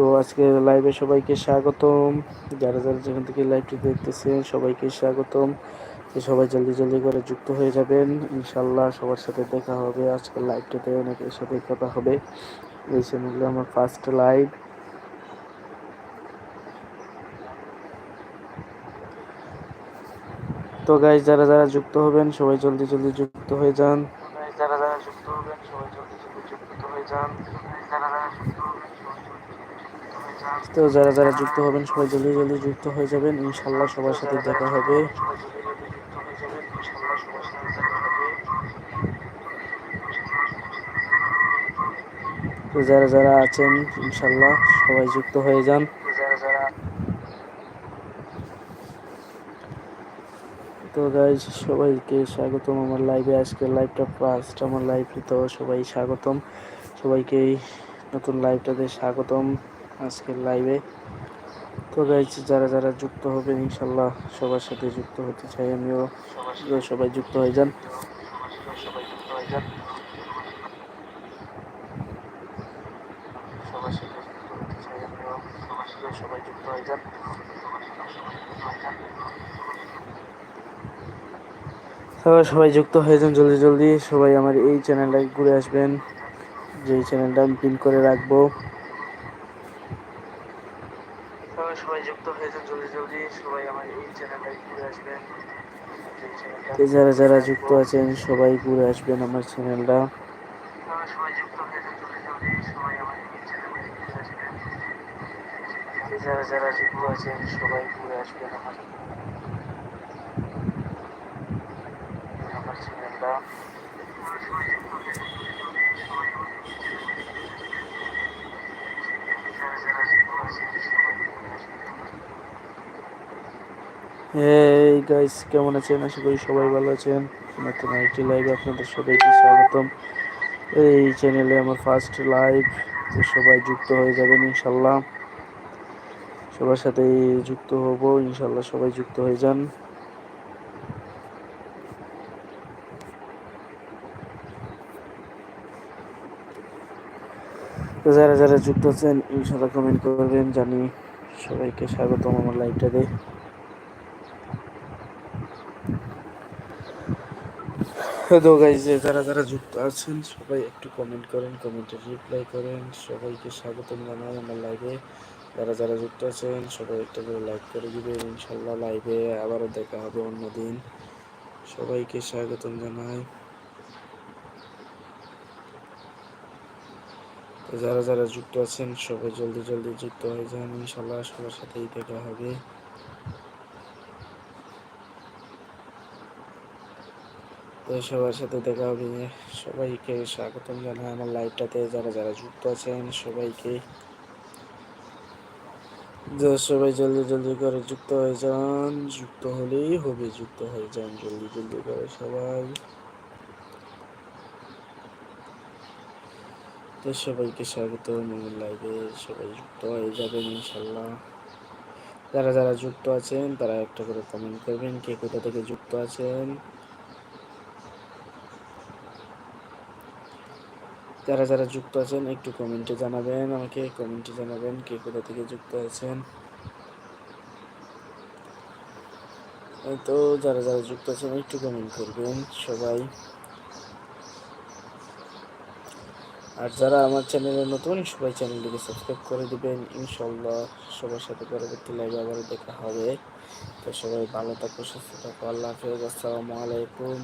তো আজকে লাইভে সবাইকে স্বাগতম। যারা যারা যেখান থেকে লাইভটি দেখতেছেন, সবাইকে স্বাগতম। সবাই জলদি জলদি করে যুক্ত হয়ে যাবেন। ইনশাল্লাহ সবার সাথে দেখা হবে। আজকের লাইভটাতে অনেকের সাথে কথা হবে। এই চ্যানেলে আমার ফার্স্ট লাইভ তো গাইজ যারা যারা যুক্ত হবেন, সবাই জলদি জলদি যুক্ত হয়ে যান। যারা যারা যুক্ত হবেন, সবাই জলদি জলদি যুক্ত হয়ে যান। যারা তো যারা যারা যুক্ত হবেন, সবাই জলদি জলদি যুক্ত হয়ে যাবেন। ইনশাল্লাহ সবার সাথে দেখা হবে। তো যারা যারা আছেন ইনশাল্লাহ সবাই যুক্ত হয়ে যান। তো গাইজ সবাইকে স্বাগতম আমার লাইভে আজকে লাইভটা ফার্স্ট আমার লাইভে তো সবাই স্বাগতম। সবাইকে নতুন লাইভটাতে স্বাগতম। আজকের লাইভে তো গাইজ যারা যারা যুক্ত হবেন ইনশাল্লাহ সবার সাথে যুক্ত হতে চাই আমিও। সবাই যুক্ত হয়ে যান। সবাই যুক্ত হয়ে সবাই যুক্ত হয়ে যান জলদি জলদি। সবাই আমার এই চ্যানেলটাকে ঘুরে আসবেন। যে চ্যানেলটা আমি পিন করে রাখব। সবাই সবাই যুক্ত হয়ে যান জলদি জলদি সবাই আমার এই চ্যানেলটাকে ঘুরে আসবেন। যারা যারা যুক্ত আছেন সবাই ঘুরে আসবেন আমার চ্যানেলটা সবাই যুক্ত যান জলদি জলদি সবাই আমার এই চ্যানেলটাকে ঘুরে আসবেন। যারা যারা যুক্ত আছেন সবাই ঘুরে আসবেন আমার আমার চ্যানেলটা এই গাইস কেমন আছেন? আশা করি সবাই ভালো আছেন। নতুন আরেকটি লাইভে আপনাদের সবাইকে স্বাগতম। এই চ্যানেলে আমার ফার্স্ট লাইভ সবাই যুক্ত হয়ে যাবেন ইনশাল্লাহ। সবার সাথে যুক্ত হব, ইনশাল্লাহ সবাই যুক্ত হয়ে যান। যারা যারা যুক্ত আছেন, ইনশাল্লাহ কমেন্ট করবেন, জানি সবাইকে স্বাগতম আমার লাইভটাতে তো গাইজ যারা যারা যুক্ত আছেন, সবাই একটু কমেন্ট করেন কমেন্টে রিপ্লাই করেন, সবাইকে স্বাগতম জানাই আমার লাইভে যারা যারা যুক্ত আছেন, সবাই একটা করে লাইক করে দিবেন ইনশাল্লাহ লাইভে আবারও দেখা হবে অন্যদিন। সবাইকে স্বাগতম জানাই। যারা যারা যুক্ত আছেন, সবাই জলদি জলদি যুক্ত হয়ে যান ইনশাল্লাহ সবার সাথেই দেখা হবে। তো সবার সাথে দেখা হবে। সবাইকে স্বাগতম জানাই আমার লাইভটাতে যারা যারা যুক্ত আছেন, সবাইকে। সবাই জলদি জলদি করে যুক্ত হয়ে যান। যুক্ত হলেই হবে, যুক্ত হয়ে যান। জলদি জলদি করে সবাই। তো সবাইকে স্বাগত আমার লাইভে সবাই যুক্ত হয়ে যাবেন ইনশাল্লাহ যারা যারা যুক্ত আছেন, তারা একটা করে কমেন্ট করবেন, কে কোথা থেকে যুক্ত আছেন। যারা যারা যুক্ত আছেন, একটু কমেন্টে জানাবেন, আমাকে কমেন্টে জানাবেন কে কোথা থেকে যুক্ত আছেন। তো যারা যারা যুক্ত আছেন, একটু কমেন্ট করবেন সবাই। আর যারা আমার চ্যানেলে নতুন, সবাই চ্যানেলটিকে সাবস্ক্রাইব করে দিবেন। ইনশাল্লাহ সবার সাথে পরবর্তী লাইভে আবার দেখা হবে। তো সবাই ভালো থাকো, সুস্থ থাকো, আল্লাহ হাফেজ, আসসালামু আলাইকুম।